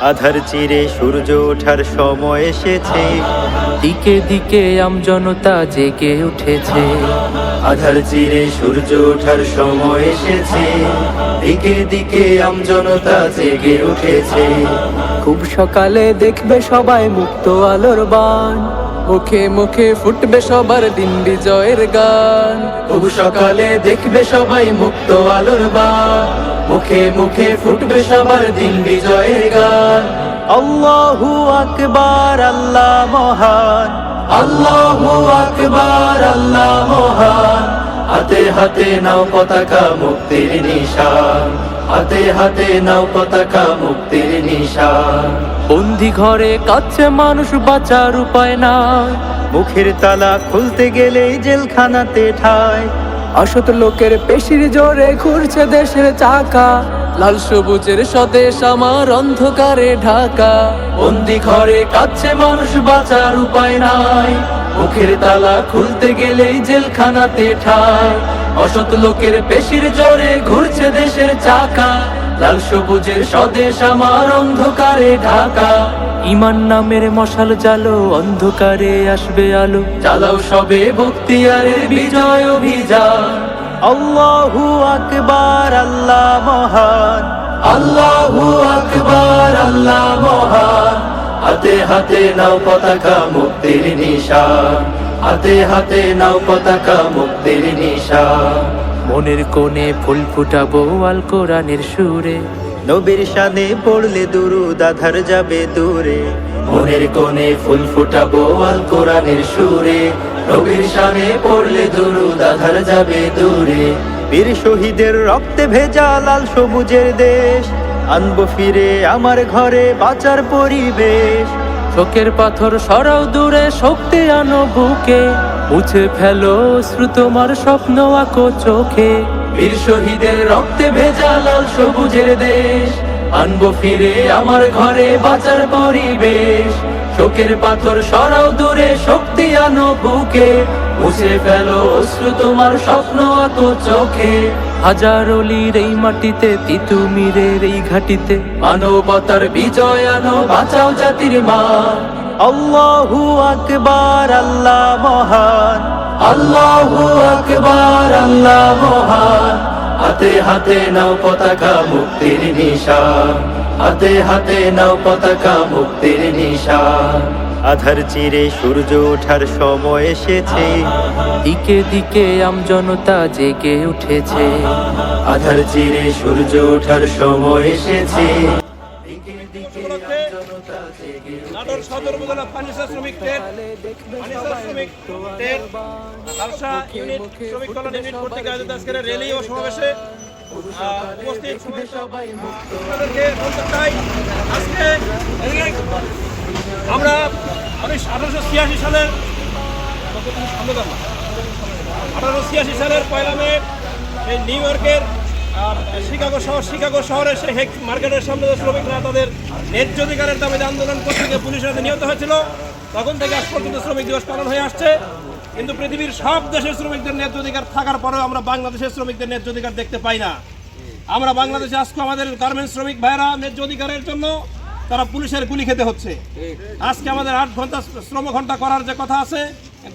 আধার চিরে সূর্য ওঠার সময় এসেছে। দিকে দিকে আমজনতা জেগে উঠেছে। আধার চিরে সূর্য ওঠার সময় এসেছে। দিকে দিকে আমজনতা জেগে উঠেছে। খুব সকালে দেখবে সবাই মুক্ত আলোর বান। মুখে মুখে ফুটবে সবার দিন বিজয়ের গান। খুব সকালে দেখবে সবাই মুক্ত আলোর বান। মুখে মুখে ফুটবে সবার দিন বিজয়ের গান। আল্লাহু আকবার, আল্লাহ মহান। আল্লাহু আকবার, আল্লাহ মহান। হাতে হাতে নাও পতাকা মুক্তির নিশান। হাতে হাতে নাও পতাকা মুক্তির নিশান। বন্দি ঘরে কাছে মানুষ বাঁচার উপায় না মুখের তালা খুলতে গেলেই জেলখানাতে ঠায়। অসত লোকের পেশির জোরে ঘুরছে দেশের চাকা। লাল সবুজের স্বদেশ আমার অন্ধকারে ঢাকা। বন্দি ঘরে কাচ্ছে মানুষ বাঁচার উপায় নাই। মুখের তালা খুলতে গেলেই জেলখানাতে ঠায় অসৎ লোকের পেশির জোরে ঘুরছে দেশের চাকা। লাল সবুজের স্বদেশ আমার অন্ধকারে ঢাকা। ইমান নামের মশাল জালো অন্ধকারে আসবে আলো। চালাও সবে বক্তিয়ারের বিজয় অভিযান। আল্লাহু আকবার, আল্লাহ মহান। আল্লাহু আকবার, আল্লাহ মহান। হাতে হাতে নাও পতাকা মুক্তির নিশান। হাতে হাতে নাও পতাকা মুক্তির নিশান। মনের কোণে ফুল ফুটাবো আল কোরআনের সুরে। নবীর শানে পড়লে দুরুদ, আধার যাবে দূরে। মনের কোণে ফুল ফুটাবো আল কোরআনের সুরে। নবীর শানে পড়লে দুরুদ আধার যাবে দূরে। বীর শহীদের রক্তে ভেজা লাল সবুজের দেশ আনব ফিরে আমার ঘরে বাঁচার পরিবেশ। শোকের পাথর সরাও দূরে শক্তি আনো বুকে। মুছে ফেলো শ্রু তোমার স্বপ্ন আঁকো চোখে। বীর শহীদের রক্তে ভেজা লাল সবুজের দেশ আনব ফিরে আমার ঘরে বাঁচার পরিবেশ। শোকের পাথর সরাও দূরে শক্তি আনো বুকে। মুছে ফেলো অশ্রু তোমার স্বপ্ন আত চোখে। হাজার অলির এই মাটিতে তিতুমিরের এই ঘাটিতে। মানবতার বিজয় আনো বাঁচাও জাতির মান। আল্লাহু আকবার আল্লাহ মহান। আল্লাহু আকবার আল্লাহ মহান। হাতে হাতে নাও পতাকা মুক্তির নিশান। হাতে হাতে নাও পতাকা মুক্তির নিশান। আধার চিরে সূর্য ওঠার সময় এসেছে। দিকে দিকে আমজনতা জেগে উঠেছে। আধার চিরে সূর্য ওঠার সময় এসেছে। নাটোর সদর উপজেলা ফার্নিচার শ্রমিক ট্রেড ফার্নিচার শ্রমিক ট্রেড খালসা ইউনিট শ্রমিক কল্যাণ ইউনিট কর্তৃক আয়োজিত আজকের র্যালি ও সমাবেশে উপস্থিত আপনাদেরকে আমরা আমি আঠারোশো ছিয়াশি সালের আঠারোশো ছিয়াশি সালের পয়লা মে এই নিউ ইয়র্কের শিকাগো শহর, শিকাগো শহরের সেই হেক মার্কেটের সামনে শ্রমিকরা তাদের ন্যায্য অধিকারের দাবিতে আন্দোলন করতে গিয়ে পুলিশের হাতে নিহত হয়েছিল, তখন থেকে আজ পর্যন্ত শ্রমিক দিবস পালন হয়ে আসছে। কিন্তু পৃথিবীর সব দেশের শ্রমিকদের ন্যায্য অধিকার থাকার পরেও আমরা বাংলাদেশের শ্রমিকদের ন্যায্য অধিকার দেখতে পাই না। আমরা বাংলাদেশে আজকে আমাদের গার্মেন্টস শ্রমিক ভাইরা ন্যায্য অধিকারের জন্য তারা পুলিশের গুলি খেতে হচ্ছে। আজকে আমাদের আট ঘণ্টা শ্রম ঘণ্টা করার যে কথা আছে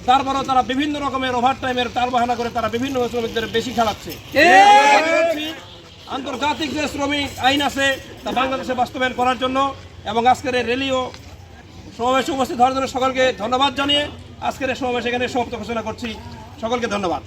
তারপরেও তারা বিভিন্ন রকমের ওভার টাইমের তার বাহানা করে তারা বিভিন্ন শ্রমিকদের বেশি খেলাচ্ছে। আন্তর্জাতিক যে শ্রমিক আইন আছে, তা বাংলাদেশে বাস্তবায়ন করার জন্য এবং আজকের এই র্যালি ও সমাবেশে উপস্থিত হওয়ার জন্য সকলকে ধন্যবাদ জানিয়ে আজকের সমাবেশ এখানে সমাপ্ত ঘোষণা করছি। সকলকে ধন্যবাদ।